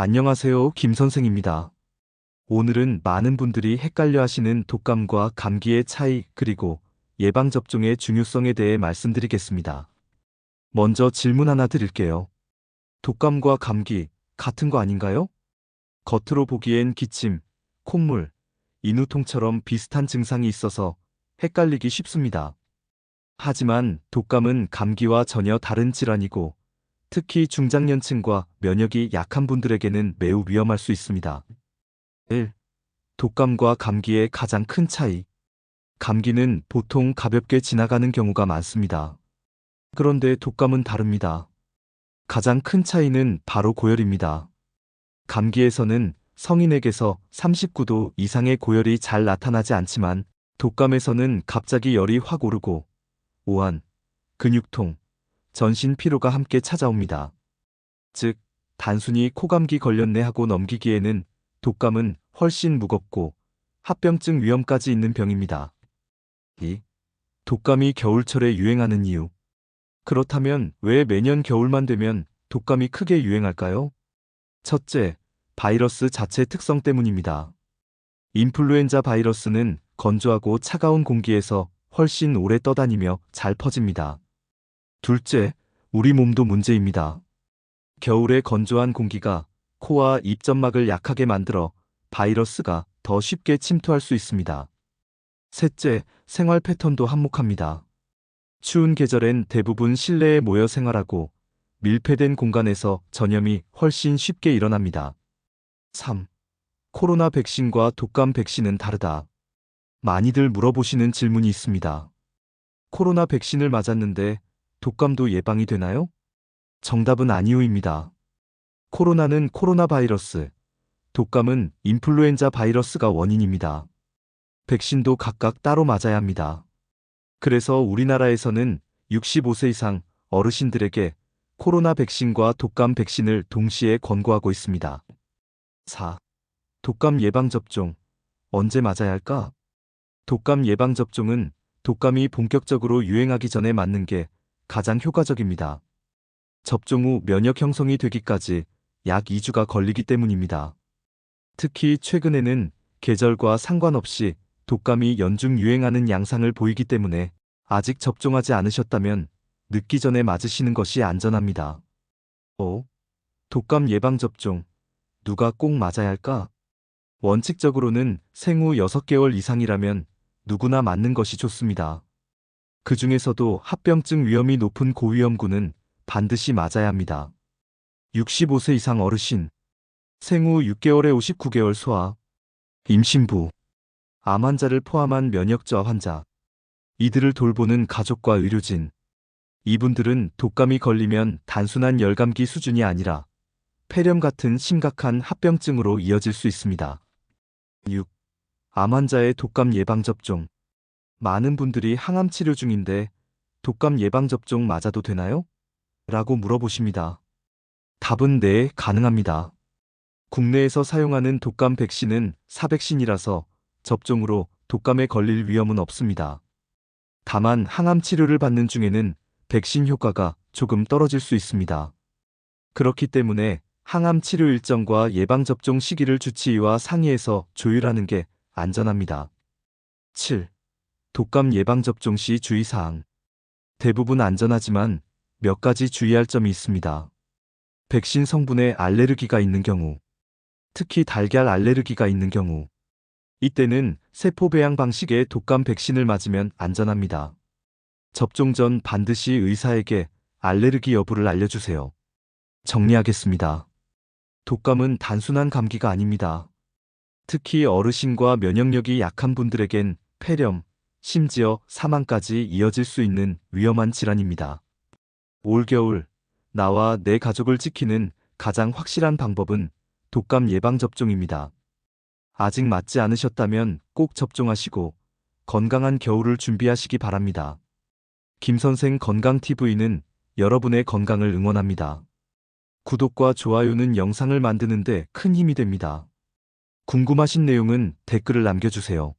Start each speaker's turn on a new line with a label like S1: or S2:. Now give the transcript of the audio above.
S1: 안녕하세요. 김 선생입니다. 오늘은 많은 분들이 헷갈려 하시는 독감과 감기의 차이 그리고 예방접종의 중요성에 대해 말씀드리겠습니다. 먼저 질문 하나 드릴게요. 독감과 감기 같은 거 아닌가요? 겉으로 보기엔 기침, 콧물, 인후통처럼 비슷한 증상이 있어서 헷갈리기 쉽습니다. 하지만 독감은 감기와 전혀 다른 질환이고 특히 중장년층과 면역이 약한 분들에게는 매우 위험할 수 있습니다. 1. 독감과 감기의 가장 큰 차이. 감기는 보통 가볍게 지나가는 경우가 많습니다. 그런데 독감은 다릅니다. 가장 큰 차이는 바로 고열입니다. 감기에서는 성인에게서 39도 이상의 고열이 잘 나타나지 않지만 독감에서는 갑자기 열이 확 오르고 오한, 근육통, 전신 피로가 함께 찾아옵니다. 즉, 단순히 코감기 걸렸네 하고 넘기기에는 독감은 훨씬 무겁고 합병증 위험까지 있는 병입니다. 2. 독감이 겨울철에 유행하는 이유. 그렇다면 왜 매년 겨울만 되면 독감이 크게 유행할까요? 첫째, 바이러스 자체 특성 때문입니다. 인플루엔자 바이러스는 건조하고 차가운 공기에서 훨씬 오래 떠다니며 잘 퍼집니다. 둘째, 우리 몸도 문제입니다. 겨울에 건조한 공기가 코와 입점막을 약하게 만들어 바이러스가 더 쉽게 침투할 수 있습니다. 셋째, 생활 패턴도 한몫합니다. 추운 계절엔 대부분 실내에 모여 생활하고 밀폐된 공간에서 전염이 훨씬 쉽게 일어납니다. 3. 코로나 백신과 독감 백신은 다르다. 많이들 물어보시는 질문이 있습니다. 코로나 백신을 맞았는데 독감도 예방이 되나요? 정답은 아니오입니다. 코로나는 코로나 바이러스, 독감은 인플루엔자 바이러스가 원인입니다. 백신도 각각 따로 맞아야 합니다. 그래서 우리나라에서는 65세 이상 어르신들에게 코로나 백신과 독감 백신을 동시에 권고하고 있습니다. 4. 독감 예방접종. 언제 맞아야 할까? 독감 예방접종은 독감이 본격적으로 유행하기 전에 맞는 게 가장 효과적입니다. 접종 후 면역 형성이 되기까지 약 2주가 걸리기 때문입니다. 특히 최근에는 계절과 상관없이 독감이 연중 유행하는 양상을 보이기 때문에 아직 접종하지 않으셨다면 늦기 전에 맞으시는 것이 안전합니다. 5. 독감 예방접종. 누가 꼭 맞아야 할까? 원칙적으로는 생후 6개월 이상이라면 누구나 맞는 것이 좋습니다. 그 중에서도 합병증 위험이 높은 고위험군은 반드시 맞아야 합니다. 65세 이상 어르신, 생후 6개월에 59개월 소아, 임신부, 암 환자를 포함한 면역저하 환자, 이들을 돌보는 가족과 의료진, 이분들은 독감이 걸리면 단순한 열감기 수준이 아니라 폐렴 같은 심각한 합병증으로 이어질 수 있습니다. 6. 암 환자의 독감 예방접종. 많은 분들이 항암 치료 중인데 독감 예방접종 맞아도 되나요? 라고 물어보십니다. 답은 네, 가능합니다. 국내에서 사용하는 독감 백신은 사백신이라서 접종으로 독감에 걸릴 위험은 없습니다. 다만 항암 치료를 받는 중에는 백신 효과가 조금 떨어질 수 있습니다. 그렇기 때문에 항암 치료 일정과 예방접종 시기를 주치의와 상의해서 조율하는 게 안전합니다. 7. 독감 예방접종 시 주의사항. 대부분 안전하지만 몇 가지 주의할 점이 있습니다. 백신 성분에 알레르기가 있는 경우, 특히 달걀 알레르기가 있는 경우, 이때는 세포 배양 방식의 독감 백신을 맞으면 안전합니다. 접종 전 반드시 의사에게 알레르기 여부를 알려주세요. 정리하겠습니다. 독감은 단순한 감기가 아닙니다. 특히 어르신과 면역력이 약한 분들에겐 폐렴, 심지어 사망까지 이어질 수 있는 위험한 질환입니다. 올겨울, 나와 내 가족을 지키는 가장 확실한 방법은 독감 예방접종입니다. 아직 맞지 않으셨다면 꼭 접종하시고 건강한 겨울을 준비하시기 바랍니다. 김선생 건강TV는 여러분의 건강을 응원합니다. 구독과 좋아요는 영상을 만드는데 큰 힘이 됩니다. 궁금하신 내용은 댓글을 남겨주세요.